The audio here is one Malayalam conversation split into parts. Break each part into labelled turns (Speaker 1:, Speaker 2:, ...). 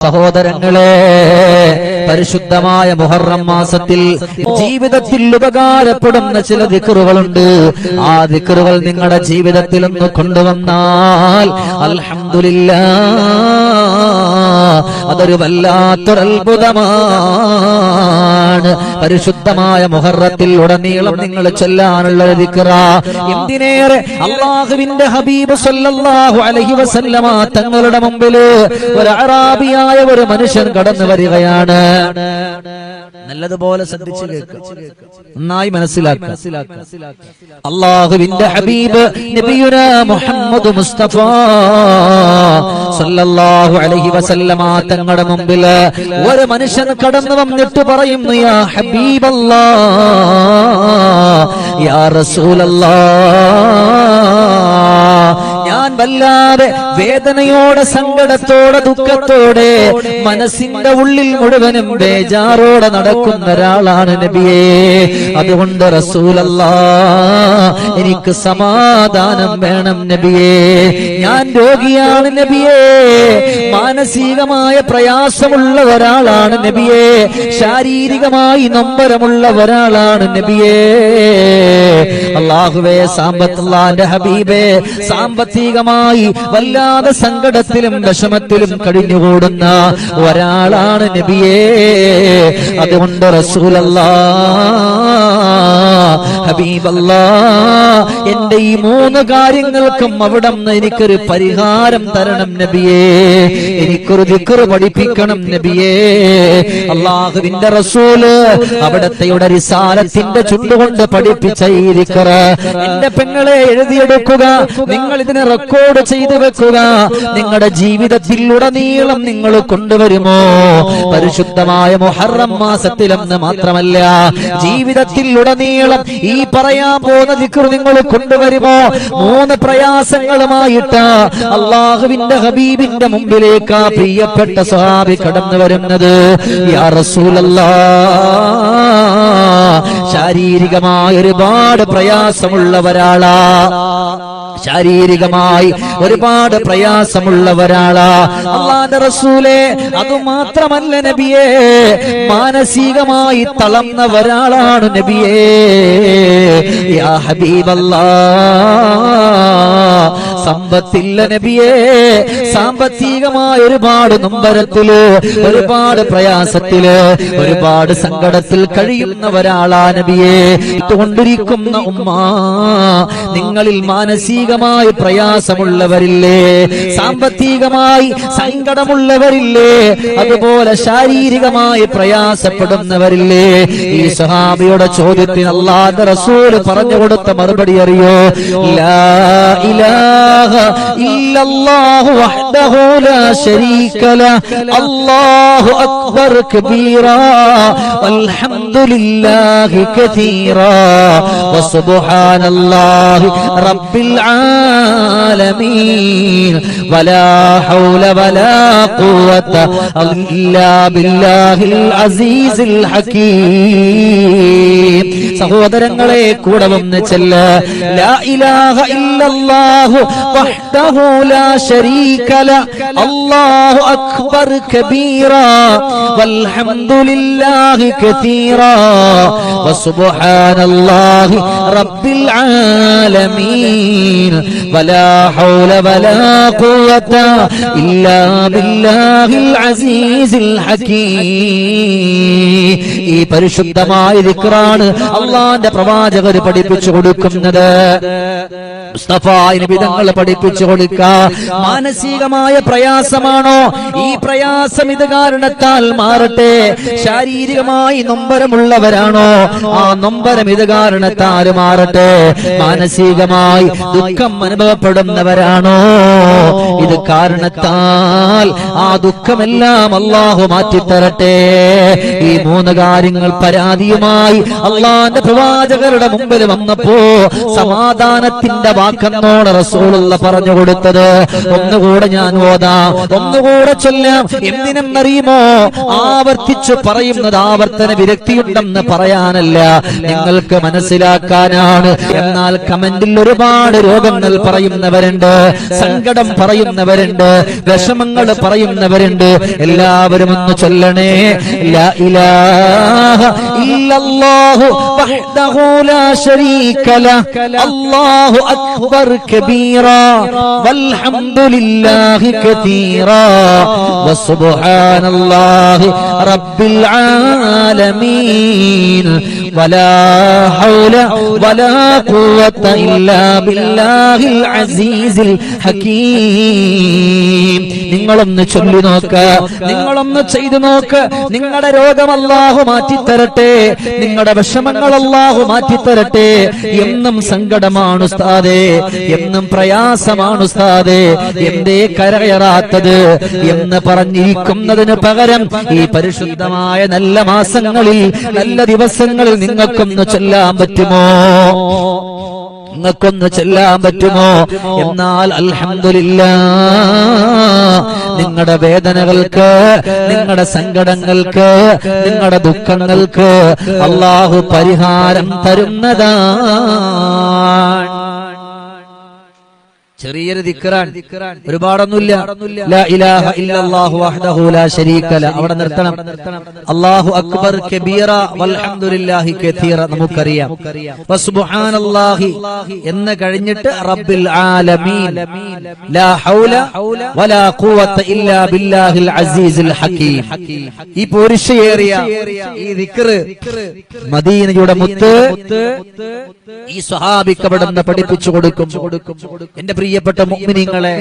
Speaker 1: സഹോദരങ്ങളെ പരിശുദ്ധമായ മുഹറം മാസത്തിൽ ജീവിതത്തിൽ ഉപകാരപ്പെടുന്ന ചില ദിക്കറുകളുണ്ട് ആ ദിക്കറുകൾ നിങ്ങളുടെ ജീവിതത്തിൽ ഒന്ന് കൊണ്ടുവന്നാൽ അൽഹംദുലില്ല അതൊരു വല്ലാത്തൊരത്ഭുതമാണ്. പരിശുദ്ധമായ മുഹറത്തിൽ ഉടനീളം നിങ്ങൾ ചെല്ലാനുള്ള ദിക്റ. എന്തിനേറെ അള്ളാഹുവിന്റെ ഹബീബ് സല്ലല്ലാഹു അലൈഹി വസല്ലമ തങ്ങളുടെ മുമ്പിൽ ഒരു അറാബിയായ ഒരു മനുഷ്യൻ കടന്നു വരികയാണ്. നല്ലതുപോലെ ശ്രദ്ധിച്ചു നന്നായി മനസ്സിലാക്കുക അള്ളാഹുവിന്റെ ഹബീബ് മുഹമ്മദ് മുസ്തഫ സല്ലല്ലാഹു അലൈഹി വസല്ലമ തങ്ങളുടെ മുമ്പിൽ ഒരു മനുഷ്യൻ കടന്നു വന്നിട്ട് പറയുന്നു യാ ഹബീബല്ലാ യാ റസൂലല്ലാ. ഞാൻ വല്ലാതെ വേദനയോടെ സങ്കടത്തോടെ ദുഃഖത്തോടെ മനസ്സിന്റെ ഉള്ളിൽ മുഴുവനും ബേജാറോടെ നടക്കുന്ന ഒരാളാണ് നബിയേ. അതുകൊണ്ട് റസൂലല്ല എനിക്ക് സമാധാനം വേണം നബിയേ. ഞാൻ രോഗിയാണ് നബിയേ. മാനസികമായ പ്രയാസമുള്ള ഒരാളാണ് നബിയേ. ശാരീരികമായി നൊമ്പരമുള്ള ഒരാളാണ് നബിയേ. അള്ളാഹുവേ സാമ്പത്തുള്ള ഹബീബേ സാമ്പത്തികമായി വല്ലാതെ സങ്കടത്തിലും വിഷമത്തിലും കഴിഞ്ഞുകൂടുന്ന ഒരാളാണ് നബിയേ. അതുകൊണ്ട് റസൂലല്ലാ ഹബീബല്ലാ എന്റെ ഈ മൂന്ന് കാര്യങ്ങൾക്കും അവിടെ എനിക്കൊരു പരിഹാരം തരണം നബിയേ. എനിക്കൊരു ദിക്കറ് പഠിപ്പിക്കണം നബിയേ. അള്ളാഹുവിന്റെ റസൂൽ അവിടത്തെയുടെ റിസാലത്തിന്റെ ചുണ്ടുകൊണ്ട് പഠിപ്പിച്ച ഈ ദിക്കറ് എന്റെ പെങ്ങളെ എഴുതിയെടുക്കുക. നിങ്ങൾ ഇതിനെ റെക്കോർഡ് ചെയ്തു വെക്കുക. നിങ്ങളുടെ ജീവിതത്തിൽ ഉടനീളം നിങ്ങൾ കൊണ്ടുവരുമോ? പരിശുദ്ധമായ മുഹറം മാസത്തിലെന്ന് മാത്രമല്ല ജീവിതത്തിൽ ഉടനീളം ഈ പറയാൻ പോകുന്ന ദിക്കർ നിങ്ങൾ കൊണ്ടുവരുമോ മൂന്ന് പ്രയാസങ്ങളുമായിട്ട് അള്ളാഹുവിന്റെ ഹബീബിന്റെ മുമ്പിലേക്ക് പ്രിയപ്പെട്ട സ്വഹാബി കടന്നു വരുന്നത് യാ റസൂലല്ലാ. ശാരീരികമായ ഒരുപാട് പ്രയാസമുള്ള ഒരാളാ ശാരീരികമായി ഒരുപാട് പ്രയാസമുള്ള ഒരാളാ അള്ളാന്റെ റസൂലെ അത് മാത്രമല്ല നബിയെ മാനസികമായി തളർന്ന ഒരാളാണ് നബിയേ. യാ സമ്പത്തില്ല നബിയേ സാമ്പത്തികമായ ഒരുപാട് നൊമ്പരത്തിൽ ഒരുപാട് പ്രയാസത്തിൽ ഒരുപാട് സങ്കടത്തിൽ കഴിയുന്ന ഒരാളാ നബിയെ. ഇട്ടുകൊണ്ടിരിക്കുന്ന ഉമ്മ നിങ്ങളിൽ മാനസികമായി പ്രയാസമുള്ളവരില്ലേ? സാമ്പത്തികമായി സങ്കടമുള്ളവരില്ലേ? അതുപോലെ ശാരീരികമായി പ്രയാസപ്പെടുന്നവരില്ലേ? ഈ സഹാബിയുടെ ചോദ്യത്തിന് അള്ളാന്റെ റസൂൽ പറഞ്ഞു കൊടുത്ത മറുപടി അറിയോ? ലാ ഇലാഹ ഇല്ലല്ലാഹു വഹ്ദഹു ലാ ശരീക ലഹ് അല്ലാഹു അക്ബർ കബീറാ വൽഹംദുലില്ലാഹി കതീറാ വസുബ്ഹാനല്ലാഹി റബ്ബിൽ ആലമീൻ വലാ ഹൗല വലാ ഖുവത ഇല്ലാ ബില്ലാഹിൽ അസീസിൽ ഹകീം സഹോദരങ്ങളെ കൂടെ വന്ന് ചെല്ല. ലാ ഇലാഹ ഇല്ലല്ലാഹു വഹ്ദഹു ലാ ശരീക ല അല്ലാഹു അക്ബർ കബീറാ വൽഹംദുലില്ലാഹി കതീറാ വസുബ്ഹാനല്ലാഹി റബ്ബിൽ ആലമീൻ വലാ ഹൗല വലാ ഖുവത ഇല്ലാ ബില്ലാഹിൽ അസീസിൽ ഹകീം ഈ പരിശുദ്ധമായ ദിക്റാണ് അള്ളാന്റെ പ്രവാചകർ പഠിപ്പിച്ചു കൊടുക്കുന്നത്. വിധങ്ങൾ പഠിപ്പിച്ചു കൊടുക്ക മാനസികമായ പ്രയാസമാണോ? ഈ പ്രയാസം ഇത് കാരണത്താൽ മാറട്ടെ. ശാരീരികമായി നൊമ്പരമുള്ളവരാണോ? ആ നൊമ്പരം ഇത് കാരണത്താൽ മാറട്ടെ. മാനസികമായി ദുഃഖം അനുഭവപ്പെടുന്നവരാണോ? ഇത് കാരണത്താൽ ആ ദുഃഖമെല്ലാം അള്ളാഹു മാറ്റിത്തരട്ടെ. ഈ മൂന്ന് കാര്യം കാര്യങ്ങൾ പരാതിയുമായി അള്ളാന്റെ പ്രവാചകരുടെ മുമ്പിൽ വന്നപ്പോ സമാധാനത്തിന്റെ വാക്കെന്നോട് റസൂലുള്ള പറഞ്ഞു കൊടുത്തത്. ഒന്നുകൂടെ ഞാൻ ഓതാം ഒന്നുകൂടെ ചൊല്ലാം. എന്തിനെന്നറിയുമോ? ആവർത്തിച്ചു പറയുന്നത് ആവർത്തന വിരക്തിയുണ്ടെന്ന് പറയാനല്ല. നിങ്ങൾക്ക് മനസ്സിലാക്കാനാണ്. എന്നാൽ കമന്റിൽ ഒരുപാട് രോഗങ്ങൾ പറയുന്നവരുണ്ട് സങ്കടം പറയുന്നവരുണ്ട് വിഷമങ്ങൾ പറയുന്നവരുണ്ട്. എല്ലാവരും ഒന്ന് ചൊല്ലണേ. ലാ ഇലാഹ ഇല്ലല്ലാഹു വഹ്ദഹു ലാ ശരീക ലഹ് അല്ലാഹു അക്ബർ കബീറാ വൽഹംദുലില്ലാഹി കതീറാ വസുബ്ഹാനല്ലാഹി റബ്ബിൽ ആലമീൻ ولا حول ولا قوة إلا بالله العزيز الحكيم നിങ്ങളൊന്ന് ചൊല്ലി നോക്ക് നിങ്ങളൊന്ന് ചെയ്തു നോക്ക് നിങ്ങളുടെ രോഗം അല്ലാഹു മാറ്റിത്തരട്ടെ. നിങ്ങളുടെ വിഷമങ്ങൾ അല്ലാഹു മാറ്റിത്തരട്ടെ. എന്നും സങ്കടമാണ് ഉസ്താദേ. എന്നും പ്രയാസമാണ് ഉസ്താദേ. എന്തേ കരകയറാത്തത് എന്ന് പറഞ്ഞിരിക്കുന്നതിന് പകരം ഈ പരിശുദ്ധമായ നല്ല മാസങ്ങളിൽ നല്ല ദിവസങ്ങളിൽ നിങ്ങൾക്കൊന്ന് ചൊല്ലാൻ പറ്റുമോ? നിങ്ങൾക്കൊന്ന് ചെല്ലാൻ പറ്റുമോ? എന്നാൽ അൽഹമില്ല നിങ്ങളുടെ വേദനകൾക്ക് നിങ്ങളുടെ സങ്കടങ്ങൾക്ക് നിങ്ങളുടെ ദുഃഖങ്ങൾക്ക് അള്ളാഹു പരിഹാരം തരുന്നതാണ്. ചെറിയൊരു ദിക്കറാൻ ഒരുപാടൊന്നുമില്ല. അവിടെ നിർത്തണം. അല്ലാഹു അക്ബർ കബീറ വൽഹംദുലില്ലാഹി നമുക്കറിയാം. വസുബ്ഹാനല്ലാഹി എന്ന് കഴിഞ്ഞിട്ട് റബ്ബിൽ ആലമീൻ. ലാ ഹൗല വലാ ഖുവത ഇല്ലാ ബില്ലാഹിൽ അസീസിൽ ഹകീം ഈ പോരിശയേറിയ ഈ മദീനയുടെ മുത്ത് ഈ സ്വഹാബിക്ക് പഠിപ്പിച്ചു കൊടുക്കും എന്റെ പ്രിയപ്പെട്ട മുഗ്മിനിങ്ങളെ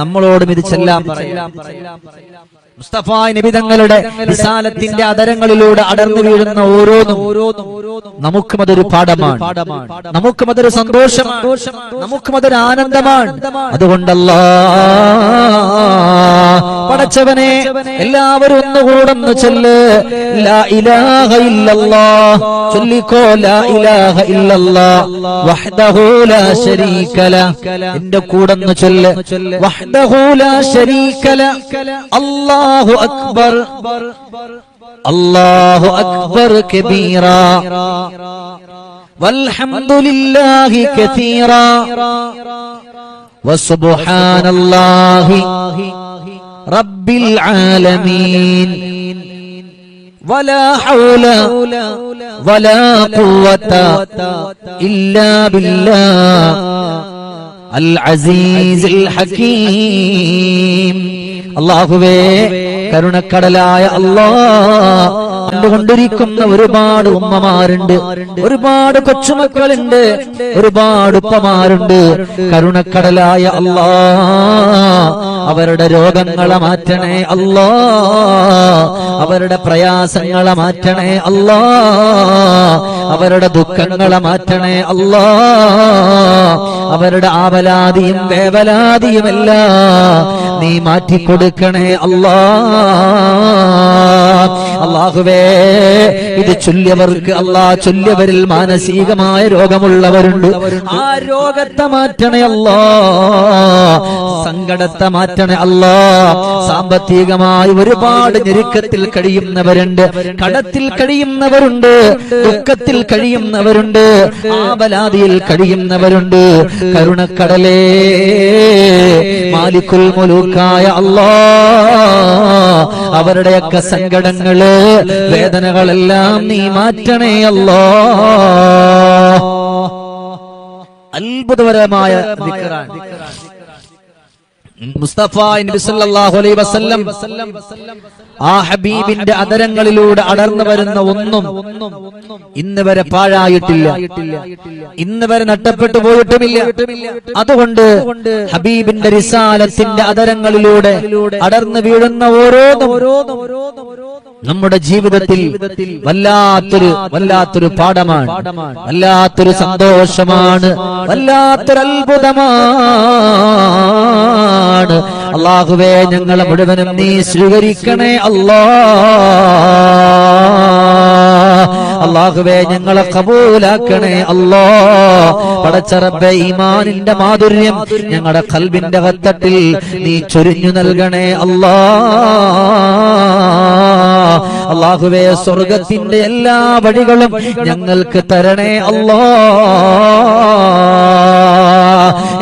Speaker 1: നമ്മളോടും ഇത് ചെല്ലാം പറയാം. മുസ്തഫ നിബിതങ്ങളുടെ വിശാലത്തിന്റെ അതരങ്ങളിലൂടെ അടർന്നു വീഴുന്ന ഓരോന്നും നമുക്കും അതൊരു പാഠമാണ്. നമുക്കും അതൊരു സന്തോഷമാണ്. നമുക്കും അതൊരു ആനന്ദമാണ്. അതുകൊണ്ടല്ല പടച്ചവനെ എല്ലാവരും ഒന്നുകൂടൊന്ന് ചൊല്ല്. ഇലാഹ ഇല്ലല്ലാ. ചൊല്ലിക്കോ ലാ ഇലാഹ ഇല്ലല്ലാ. വഹ്ദഹു ലാ ശരീക ല. എന്റെ കൂടൊന്ന് ചൊല്ല്. വഹ്ദഹു ലാ ശരീക ല. الله أكبر. الله أكبر كبيرا. والحمد لله كثيرا. وسبحان الله رب العالمين. ولا حول ولا قوة إلا بالله العزيز الحكيم. അള്ളാഹുവേ കരുണക്കടലായ അള്ളാ കണ്ടുകൊണ്ടിരിക്കുന്ന ഒരുപാട് ഉമ്മമാരുണ്ട് ഒരുപാട് കൊച്ചുമക്കളുണ്ട് ഒരുപാട് ഉപ്പമാരുണ്ട്. കരുണക്കടലായ അല്ലാ അവരുടെ രോഗങ്ങളെ മാറ്റണേ അല്ലാ അവരുടെ പ്രയാസങ്ങളെ മാറ്റണേ അല്ലാ അവരുടെ ദുഃഖങ്ങളെ മാറ്റണേ അല്ലാ. അവരുടെ ആവലാതിയും വേവലാതിയുമെല്ലാം നീ മാറ്റിക്കൊടുക്കണേ അല്ലാ. അള്ളാഹുവേ ഇത് ചൊല്ലിയവർക്ക് അള്ളാ ചൊല്ലിയവരിൽ മാനസികമായ രോഗമുള്ളവരുണ്ട്. ആ രോഗത്തെ മാറ്റണേ അല്ലാ സങ്കടത്തെ മാറ്റണേ അല്ലാ സാമ്പത്തികമായി ഒരുപാട് ഞെരുക്കത്തിൽ കഴിയുന്നവരുണ്ട് കടത്തിൽ കഴിയുന്നവരുണ്ട് ദുഃഖത്തിൽ കഴിയുന്നവരുണ്ട് ആബലാദിയിൽ കഴിയുന്നവരുണ്ട്. കരുണക്കടലേ മാലിക്കുൽ മുലൂക്കായ അല്ലാ അവരുടെയൊക്കെ സങ്കടങ്ങൾ വേദനകളെല്ലാം നീ മാറ്റണേ അല്ലോ അത്ഭുതപരമായ ദിക്റാണ്. സല്ലല്ലാഹു അലൈഹി വസല്ലം ആ ഹബീബിന്റെ അതരങ്ങളിലൂടെ അടർന്നു വരുന്ന ഒന്നും ഇന്ന് വരെ പാഴായിട്ടില്ല. ഇന്ന് വരെ നഷ്ടപ്പെട്ടു പോയിട്ടുമില്ല. അതുകൊണ്ട് ഹബീബിന്റെ റിസാലത്തിന്റെ അതരങ്ങളിലൂടെ അടർന്നു വീഴുന്ന ഓരോന്നും നമ്മുടെ ജീവിതത്തിൽ വല്ലാത്തൊരു വല്ലാത്തൊരു പാഠമാണ്. വല്ലാത്തൊരു സന്തോഷമാണ്. വല്ലാത്തൊരു അത്ഭുതമാണ് അള്ളാഹുവേ ഞങ്ങളെ മുഴുവനും നീ സ്വീകരിക്കണേ അല്ലാ. അള്ളാഹുവേ ഞങ്ങളെ കബൂലാക്കണേ അല്ലോ. പടച്ചറബെ ഈമാനിന്റെ മാധുര്യം ഞങ്ങളുടെ കൽബിന്റെ കത്തട്ടിൽ നീ ചൊരിഞ്ഞു നൽകണേ അല്ലാ. അള്ളാഹുവേ സ്വർഗത്തിന്റെ എല്ലാ വഴികളും ഞങ്ങൾക്ക് തരണേ അല്ലോ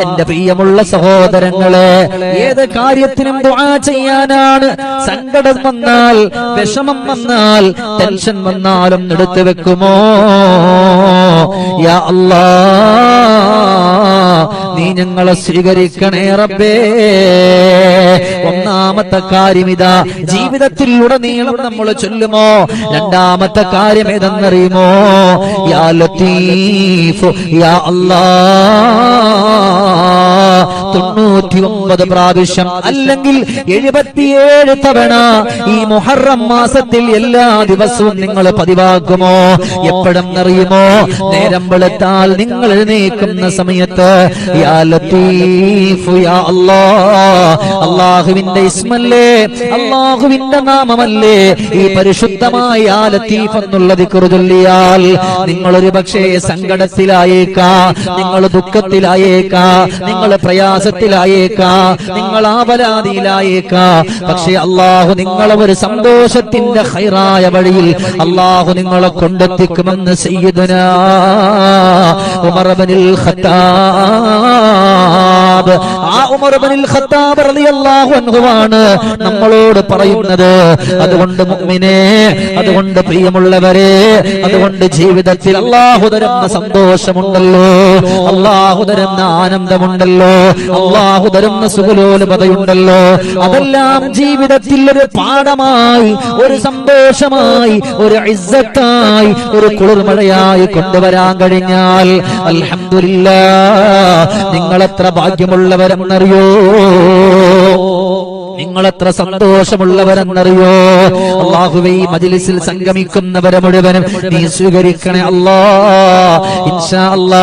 Speaker 1: എന്റെ പ്രിയമുള്ള സഹോദരങ്ങളെ ഏത് കാര്യത്തിനും ദുആ ചെയ്യാനാണ് സങ്കടം വന്നാൽ വിഷമം വന്നാൽ ടെൻഷൻ വന്നാലും എടുത്തു വെക്കുമോ? യാ അല്ലാ നീ ഞങ്ങളെ സ്വീകരിക്കണേ റബ്ബേ. ഒന്നാമത്തെ കാര്യം ഇതാ ജീവിതത്തിൽ ഉടനീളം നമ്മൾ ചൊല്ലുമോ? രണ്ടാമത്തെ കാര്യം ഏതെന്നറിയുമോ യാ ലത്തീഫ് യാ അല്ലാ തൊണ്ണൂറ്റി ഒമ്പത് പ്രാവശ്യം അല്ലെങ്കിൽ എഴുപത്തിയേഴ് തവണ ഈ മുഹറം മാസത്തിൽ എല്ലാ ദിവസവും നിങ്ങൾ പതിവാക്കുമോ? എപ്പോഴും അറിയുമോ നേരം വെളുത്താൽ നിങ്ങൾ എഴുന്നേക്കുന്ന സമയത്ത് അള്ളാഹുവിന്റെ ഇസ്മല്ലേ അള്ളാഹുവിന്റെ നാമമല്ലേ ഈ പരിശുദ്ധമായ യാ ലത്തീഫ് എന്നുള്ള ദിക്റ് ചൊല്ലിയാൽ നിങ്ങളൊരു പക്ഷേ സങ്കടത്തിലായേക്കാ നിങ്ങൾ ദുഃഖത്തിലായേക്കാ നിങ്ങൾ പ്രയാസത്തിലായേക്കാ നിങ്ങൾ ആപരാധിയിലായേക്കാ പക്ഷെ അള്ളാഹു നിങ്ങളെ ഒരു സന്തോഷത്തിന്റെ ഹൈറായ വഴിയിൽ അള്ളാഹു നിങ്ങളെ കൊണ്ടെത്തിക്കുമെന്ന് സയ്യിദുന ഉമർബനിൽ ഖത്താബ് ആ ഇബ്നുൽ ഖത്താബ് റളിയല്ലാഹു അൻഹു ആണ് നമ്മളോട് പറയുന്നത്. അതുകൊണ്ട് മുഅ്മിനേ അതുകൊണ്ട് പ്രിയമുള്ളവരെ അതുകൊണ്ട് ജീവിതത്തിൽ അല്ലാഹു തരുന്ന സന്തോഷമുണ്ടല്ലോ. അല്ലാഹു തരുന്ന ആനന്ദമുണ്ടല്ലോ. അല്ലാഹു തരുന്ന സുഖലോലുപതയുണ്ടല്ലോ. അതെല്ലാം ജീവിതത്തിൽ ഒരു പാഠമായി ഒരു സന്തോഷമായി ഒരു ഇസ്സത്തായി ഒരു കുളിർമഴയായി കൊണ്ടുവരാൻ കഴിഞ്ഞാൽ അൽഹംദുലില്ലാ നിങ്ങൾ എത്ര ഭാഗ്യമുള്ളവരെന്നറിയോ നിങ്ങൾ എത്ര സന്തോഷമുള്ളവരെന്നറിയോ? അള്ളാഹുവേ ഈ മജിലിസിൽ സംഗമിക്കുന്നവരെ മുഴുവനും നീ സ്വീകരിക്കണേ അല്ലാ. ഇൻഷാ അല്ലാ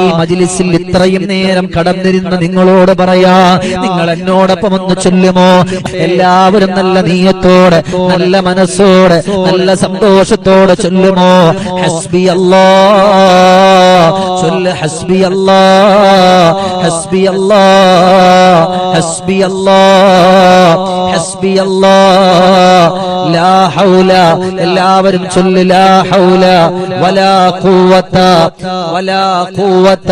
Speaker 1: ഈ മജിലിസിൽ ഇത്രയും നേരം കടന്നിരുന്ന നിങ്ങളോട് പറയാ നിങ്ങൾ എന്നോടൊപ്പം ഒന്ന് ചൊല്ലുമോ? എല്ലാവരും നല്ല നീയത്തോടെ നല്ല മനസ്സോടെ നല്ല സന്തോഷത്തോടെ ചൊല്ലുമോ? ഹസ്ബി അല്ലാ. ചൊല്ല് ഹസ്ബി അല്ലാ ഹസ്ബി അല്ലാ ഹസ്ബി അല്ലാ ഹസ്ബി അല്ലാ ലാ ഹൗല എല്ലാവരും ചൊല്ല് ലാ ഹൗല വലാ ഖുവത വലാ ഖുവത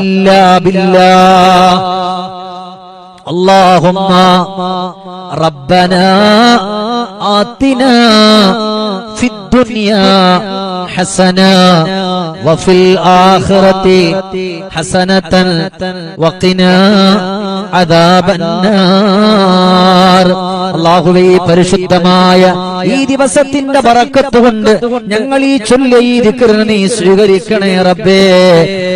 Speaker 1: ഇല്ലാ ബില്ലാഹ് اللهم ربنا آتنا في الدنيا حسنة وفي الآخرة حسنة وقنا عذاب النار അള്ളാഹുവേ പരിശുദ്ധമായ ഈ ദിവസത്തിന്റെ ബറക്കത്ത് കൊണ്ട് ഞങ്ങൾ ഈ ചൊല്ലിയ ഈ ദിക്റിനെ നീ സ്വീകരിക്കണേ റബ്ബേ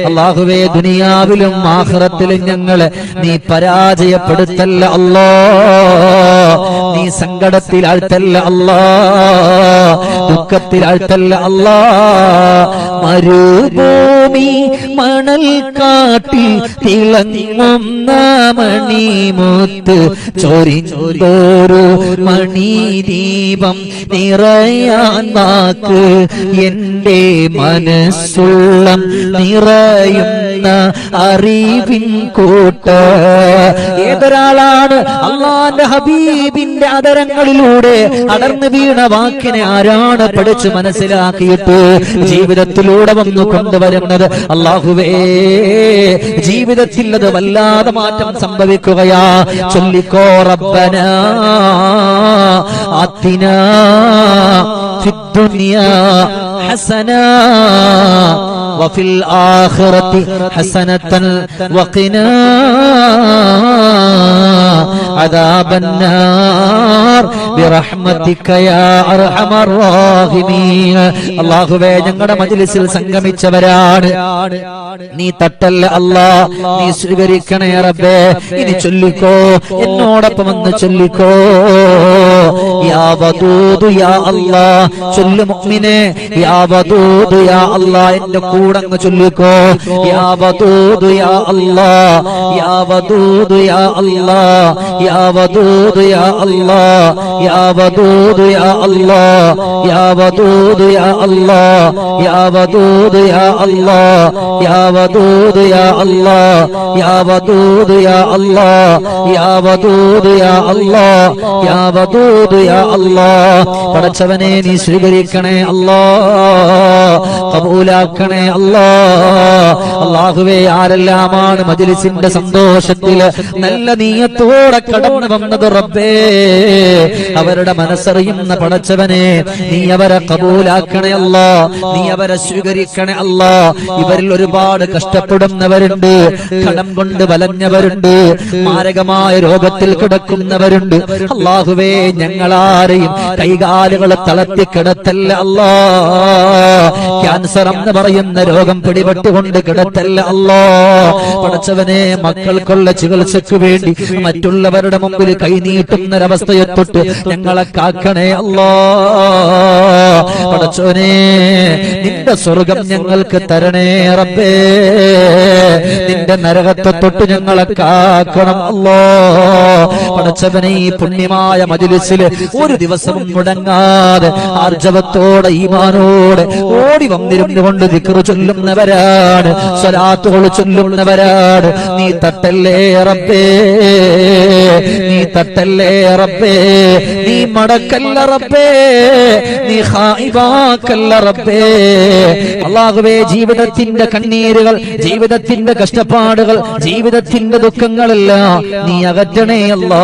Speaker 1: അള്ളാഹുവേ ദുനിയാവിലും ആഖിറത്തിലും ഞങ്ങളെ നീ പരാജയപ്പെടുത്തല്ല അല്ലോ നീ സങ്കടത്തിൽ ആഴ്ത്തല്ല അല്ലാ ദുഃഖത്തിൽ ആഴ്ത്തല്ല അല്ലാ മരുഭൂമി മണൽ കാട്ടിൽ തിളങ്ങുന്ന മണിമുത്ത് ചൊരിഞ്ഞോരു മണിദീപം നിറയാൻ വാക്ക് എന്റെ മനസ്സുള്ളം നിറയുന്ന അറിവിൻ കൂട്ട് ഏതൊരാളാണ് അള്ളാന്റെ ഹബീബിന്റെ അതരങ്ങളിലൂടെ അടർന്നു വീണ വാക്കിനെ ആരാണ് പഠിച്ചു മനസ്സിലാക്കിയിട്ട് ജീവിതത്തിലൂടെ വന്നു കൊണ്ടുവരുന്നത് അള്ളാഹുവേ ജീവിതത്തിൽ അത് വല്ലാതെ മാറ്റം സംഭവിക്കുകയാ ചൊല്ലിക്കോ റബ്ബന ആത്തിന في الدنيا حسنة وفي الآخرة حسنة وقنا عذاب النار برحمتك يا أرحم الراحمين അള്ളാഹുവേ ഞങ്ങളുടെ മജിലിസിൽ സംഗമിച്ചവരാണ് നീ തട്ടല്ല അല്ലാ നീ സ്വീകരിക്കണേ റബ്ബേ ഇനി ചൊല്ലിക്കോ എന്നോടൊപ്പം ഒന്ന് ചൊല്ലിക്കോ യാ വദൂദ് യാ അല്ലാ ചൊല്ലു മുഅ്മിനെ യാ വദൂദ് യാ അല്ലാ എന്റെ കൂടെ അങ്ങ് ചൊല്ലിക്കോ യാ വദൂദ് യാ അല്ലാ യാ വദൂദ് യാ അല്ലാ യാ വദൂദ് യാ അല്ലാ യാ വദൂദ് യാ അല്ലാ യാ വദൂദ് യാ അല്ലാ യാ വദൂദ് യാ അല്ലാ യാ വദൂദ് യാ അല്ലാ യാ വദൂദ് യാ അല്ലാ യാ വദൂദ് യാ അല്ലാ യാ വദൂദ് യാ അല്ലാ പടച്ചവനെ നീ സ്വീകരിക്കണേ അല്ലാ കബൂലാക്കണേ അല്ലോ. അള്ളാഹുവേ ആരെല്ലാമാണ് മജിലിസിന്റെ സന്തോഷത്തിൽ നല്ല നീയത്തോടെ കടന്നു വന്നത് റബ്ബേ? അവരുടെ മനസ്സറിയുന്ന പടച്ചവനെ നീ അവരെ കബൂലാക്കണേ അല്ലോ. നീ അവരെ സ്വീകരിക്കണേ അല്ലോ. ഇവരിൽ ഒരുപാട് കഷ്ടപ്പെടുന്നവരുണ്ട് കടം കൊണ്ട് വലഞ്ഞവരുണ്ട് മാരകമായ രോഗത്തിൽ കിടക്കുന്നവരുണ്ട്. അള്ളാഹുവേ ഞങ്ങളാരെയും കൈകാലുകൾ തളർത്തി കിടത്തല്ല അല്ലാ. ക്യാൻസർ എന്ന് പറയുന്ന രോഗം പിടിപെട്ടുകൊണ്ട് കിടത്തല്ല അല്ലോ. പഠിച്ചവനെ മക്കൾക്കുള്ള ചികിത്സയ്ക്ക് വേണ്ടി മറ്റുള്ളവരുടെ മുമ്പിൽ കൈനീട്ടുന്നൊരവസ്ഥയെ തൊട്ട് ഞങ്ങളെ കാക്കണേ അല്ലോ. പഠിച്ചവനെ നിന്റെ സ്വർഗം ഞങ്ങൾക്ക് തരണേ റബ്ബേ. നിന്റെ നരകത്തെ തൊട്ട് ഞങ്ങളെ കാക്കണം അല്ലോ. പടച്ചവനെ ഈ പുണ്യമായ മജിലിസിൽ ഒരു ദിവസവും മുടങ്ങാതെ ആർജവത്തോടെ ഈമാനോടെ ഓടി വന്നിരുന്നു കൊണ്ട് ദിക്റ് ചൊല്ലുന്നവരാണ് സ്വലാത്തുകൾ ചൊല്ലുന്നവരാണ്. നീ തട്ടല്ലേ റബ്ബേ നീ തട്ടല്ലേ റബ്ബേ നീ മടക്കല്ല റബ്ബേ നീ ഹായിബാക്കല്ല റബ്ബേ. അള്ളാഹുവേ ജീവിതത്തിന്റെ കണ്ണീരുകൾ ജീവിതത്തിന്റെ കഷ്ടപ്പാടുകൾ ജീവിതത്തിന്റെ ദുഃഖങ്ങളല്ല നീ അകറ്റണേ അല്ലാ.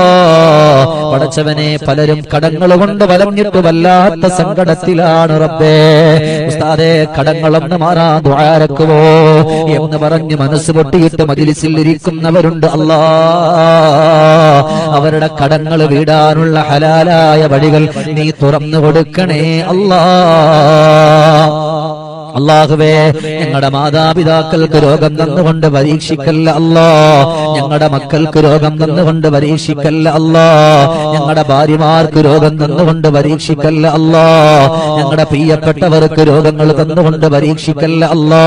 Speaker 1: പടച്ചവനെ പലരും കടങ്ങൾ കൊണ്ട് വലഞ്ഞിട്ട് വല്ലാത്ത സങ്കടത്തിലാണ് റബ്ബേ. ഉസ്താദേ കടങ്ങളൊന്ന് മാറാ ദ്വാരക്കുവോ എന്ന് പറഞ്ഞ് മനസ്സ് പൊട്ടിയിട്ട് മജിലിസിൽ ഇരിക്കുന്നവരുണ്ട് അല്ലാ. അവരുടെ കടങ്ങൾ വീടാനുള്ള ഹലാലായ വഴികൾ നീ തുറന്നു കൊടുക്കണേ അല്ലാ. അള്ളാഹുവേ ഞങ്ങളുടെ മാതാപിതാക്കൾക്ക് രോഗം തന്നുകൊണ്ട് പരീക്ഷിക്കല്ല അല്ലോ. ഞങ്ങളുടെ മക്കൾക്ക് രോഗം തന്നുകൊണ്ട് പരീക്ഷിക്കല്ല അല്ലോ. ഞങ്ങളുടെ ഭാര്യമാർക്ക് രോഗം തന്നുകൊണ്ട് പരീക്ഷിക്കല്ല അല്ലോ. ഞങ്ങളുടെ പ്രിയപ്പെട്ടവർക്ക് രോഗങ്ങൾ തന്നുകൊണ്ട് പരീക്ഷിക്കല്ല അല്ലോ.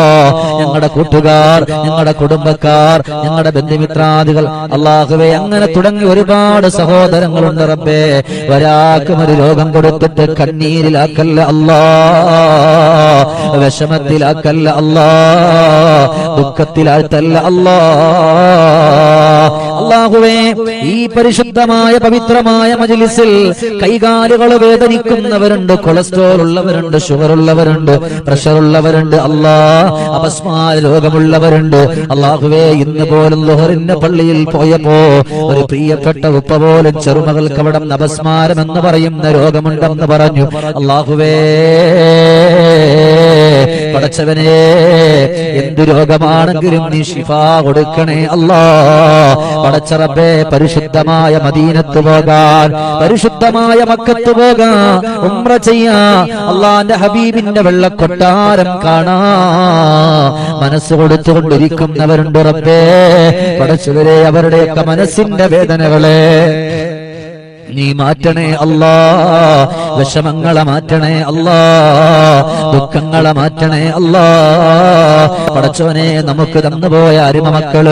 Speaker 1: ഞങ്ങളുടെ കൂട്ടുകാർ ഞങ്ങളുടെ കുടുംബക്കാർ ഞങ്ങളുടെ ബന്ധുമിത്രാദികൾ. അള്ളാഹുവെ അങ്ങനെ തുടങ്ങി ഒരുപാട് സഹോദരങ്ങളുണ്ട് റബ്ബേ. ഒരാൾക്കും ഒരു രോഗം കൊടുത്തിട്ട് കണ്ണീരിലാക്കല്ല അല്ലാ. വിഷമത്തിലാക്കല്ല അല്ലാ ദുഃഖത്തിലാഴ്ത്തല്ല അല്ലാ. അള്ളാഹുവേ ഈ പരിശുദ്ധമായ പവിത്രമായ മജിലിസിൽ കൈകാലുകൾ വേദനിക്കുന്നവരുണ്ട് കൊളസ്ട്രോൾ ഉള്ളവരുണ്ട് ഷുഗർ ഉള്ളവരുണ്ട് പ്രഷർ ഉള്ളവരുണ്ട് അല്ലാ. അപസ്മാര രോഗമുള്ളവരുണ്ട്. അള്ളാഹുവേ ഇന്ന് പോലും ലോഹറിന്റെ പള്ളിയിൽ പോയപ്പോ ഒരു പ്രിയപ്പെട്ട ഉപ്പ പോലും ചെറുമകൾക്ക് അവിടെ അപസ്മാരം എന്ന് പറയുന്ന രോഗമുണ്ടെന്ന് പറഞ്ഞു. അള്ളാഹുവേ. പടച്ചവനെ എന്തു രോഗമാണെങ്കിലും നീ ഷിഫ കൊടുക്കണേ അല്ലാ. പടച്ചറബേ പരിശുദ്ധമായ മദീനത്ത് പോകാൻ പരിശുദ്ധമായ മക്കത്ത് പോകാൻ ഉമ്ര ചെയ്യാ. അള്ളാന്റെ ഹബീബിന്റെ വെള്ളക്കൊട്ടാരം കാണാ. മനസ്സ് കൊടുത്തുകൊണ്ടിരിക്കുന്നവരുണ്ട് റബ്ബേ. പടച്ചവരെ അവരുടെയൊക്കെ മനസ്സിന്റെ വേദനകളെ നീ മാറ്റണേ അല്ലാ. വിഷമങ്ങളെ മാറ്റണേ അല്ലാ. ദുഃഖങ്ങളെ മാറ്റണേ അല്ലാ. പടച്ചോനെ നമുക്ക് തന്നുപോയ അരുമ മക്കൾ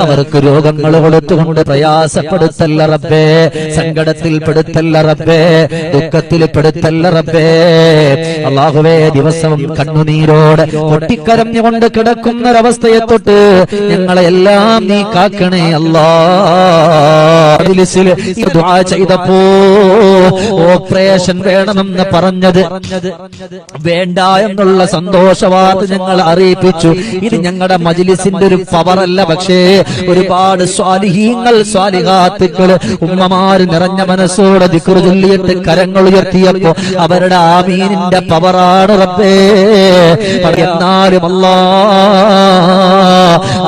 Speaker 1: അവർക്ക് രോഗങ്ങൾ കൊടുത്തുകൊണ്ട് പ്രയാസപ്പെടുത്തല്ല റബ്ബേ. സങ്കടത്തിൽ പെടുത്തല്ല റബ്ബേ. ദുഃഖത്തിൽ പെടുത്തല്ല റബ്ബേ. അള്ളാഹുവേ ദിവസവും കണ്ണുനീരോട് പൊട്ടിക്കരഞ്ഞുകൊണ്ട് കിടക്കുന്നൊരവസ്ഥയെ തൊട്ട് ഞങ്ങളെല്ലാം നീ കാക്കണേ അല്ലാ. മജ്ലിസിൽ ഓപ്പറേഷൻ വേണമെന്ന് പറഞ്ഞത്. വേണ്ട എന്നുള്ള സന്തോഷവാർത്ത ഞങ്ങൾ അറിയിപ്പിച്ചു. ഇത് ഞങ്ങളുടെ മജിലിസിന്റെ ഒരു പവറല്ല പക്ഷേ ഒരുപാട് സ്വാലിഹീങ്ങൾ സ്വാലിഹാത്തുക്കൾ ഉമ്മമാര് നിറഞ്ഞ മനസ്സോടെ ദിക്കുറുചൊല്ലിയിട്ട് കരങ്ങൾ ഉയർത്തിയപ്പോ അവരുടെ ആമീനിന്റെ പവറാണ് റബ്ബേ. എന്നാലും അല്ലാ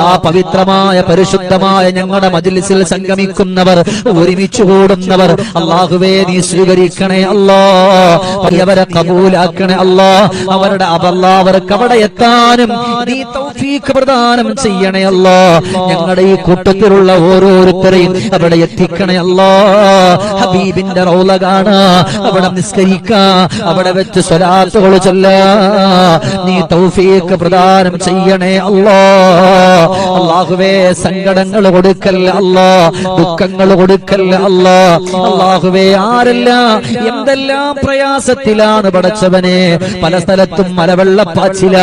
Speaker 1: ആ പവിത്രമായ പരിശുദ്ധമായ ഞങ്ങളുടെ മജിലിസിൽ സംഗമിക്കുന്നവർ ഒരുമിച്ച് കൂടുന്നവർ അള്ളാഹുവേ നീ സ്വീകരിക്കണേ അല്ലോ. അവരെ കബൂലാക്കണേ അല്ലോ. അവരുടെ അബല്ല അവർക്ക് അവിടെ എത്താനും നീ തൗഫീഖ് പ്രദാനം ചെയ്യണേ അല്ലോ. ഞങ്ങളുടെ ഈ കൂട്ടത്തിലുള്ള ഓരോരുത്തരെയും അവിടെ എത്തിക്കണേ അല്ലോ. ഹബീബിന്റെ റൗല കാണാ അവിടെ നിസ്കരിക്കാ അവിടെ വെച്ച് സ്വലാത്തുകൾ ചൊല്ല. നീ തൗഫീഖ് പ്രദാനം ചെയ്യണേ അല്ലാ. അള്ളാഹുവേ സങ്കടങ്ങൾ കൊടുക്കല്ല അല്ലാ ദുഃഖങ്ങൾ കൊടുക്കല്ല അല്ലാ അള്ളാഹുവേ ആരെല്ലാം എന്തെല്ലാം പ്രയാസത്തിലാണ് പടച്ചവനെ പല സ്ഥലത്തും മലവെള്ളപ്പാച്ചില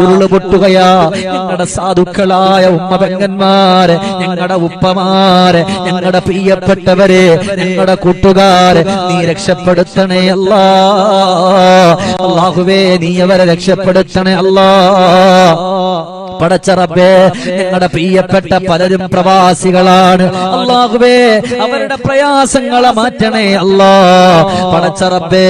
Speaker 1: ഉരുളുപൊട്ടുകയാ ഞങ്ങളുടെ സാധുക്കളായ ഉമ്മപെങ്ങന്മാരെ ഞങ്ങളുടെ ഉപ്പമാര് ഞങ്ങളുടെ പ്രിയപ്പെട്ടവരെ ഞങ്ങളുടെ കൂട്ടുകാര് നീ രക്ഷപ്പെടുത്തണേ അല്ലാ അള്ളാഹുവേ നീ അവരെ രക്ഷപ്പെടുത്തണേ അല്ലാ പടച്ചറബേ ഞങ്ങളുടെ പ്രിയപ്പെട്ട പലരും പ്രവാസികളാണ്. അള്ളാഹുവേ അവരുടെ പ്രയാസങ്ങളെ മാറ്റണേ അല്ലാ. പടച്ചറബേ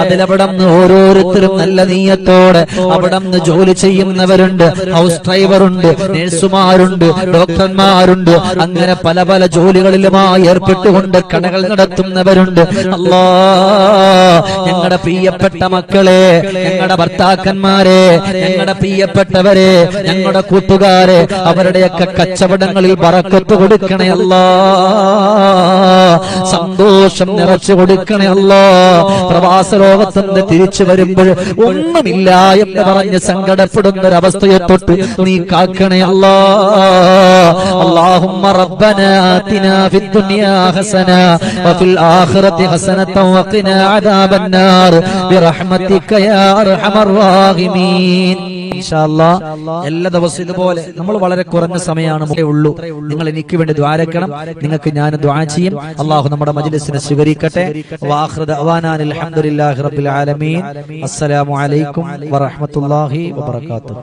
Speaker 1: അതിലവിടെ ഓരോരുത്തരും നല്ല നീയത്തോടെ അവിടെ ജോലി ചെയ്യുന്നവരുണ്ട്. ഹൗസ് ഡ്രൈവറുണ്ട് നഴ്സുമാരുണ്ട് ഡോക്ടർമാരുണ്ട്. അങ്ങനെ പല പല ജോലികളിലുമായി ഏർപ്പെട്ടുകൊണ്ട് കടകൾ നടത്തുന്നവരുണ്ട്. അല്ലാ ഞങ്ങളുടെ പ്രിയപ്പെട്ട മക്കളെ ഞങ്ങളുടെ ഭർത്താക്കന്മാരെ ഞങ്ങളുടെ പ്രിയപ്പെട്ടവരെ ഞങ്ങളുടെ കൂട്ടുകാരെ അവരുടെയൊക്കെ കച്ചവടങ്ങളിൽ ബറക്കത്ത് കൊടുക്കണേ അല്ലാ. സന്തോഷം നിറച്ചു കൊടുക്കണേ അല്ലാ പ്രവാസ ലോകത്തുനിന്ന് തിരിച്ചു വരുമ്പോൾ ഒന്നുമില്ല എന്ന് പറഞ്ഞ് സങ്കടപ്പെടുന്ന ഒരവസ്ഥയെ തൊട്ട് നീ കാക്കണേ അല്ലാ اللهم ربنا آتنا في الدنيا حسنة وفي الآخرة حسنة وقنا عذاب النار برحمتك يا أرحم الراحمين ഇൻഷാ അല്ലാ, എല്ലാ ദിവസവും ഇതുപോലെ നമ്മൾ വളരെ കുറഞ്ഞ സമയമാണ് ഉള്ളൂ നിങ്ങൾ എനിക്ക് വേണ്ടി ദ്വാരക്കണം നിങ്ങൾക്ക് ഞാൻ ദ്വാ ചെയ്യും അള്ളാഹു നമ്മുടെ മജ്ലിസിനെ സ്വീകരിക്കട്ടെ. അൽഹംദുലില്ലാഹി റബ്ബിൽ ആലമീൻ. അസ്സലാമു അലൈക്കും വറഹ്മത്തുള്ളാഹി വബറകാതുഹു.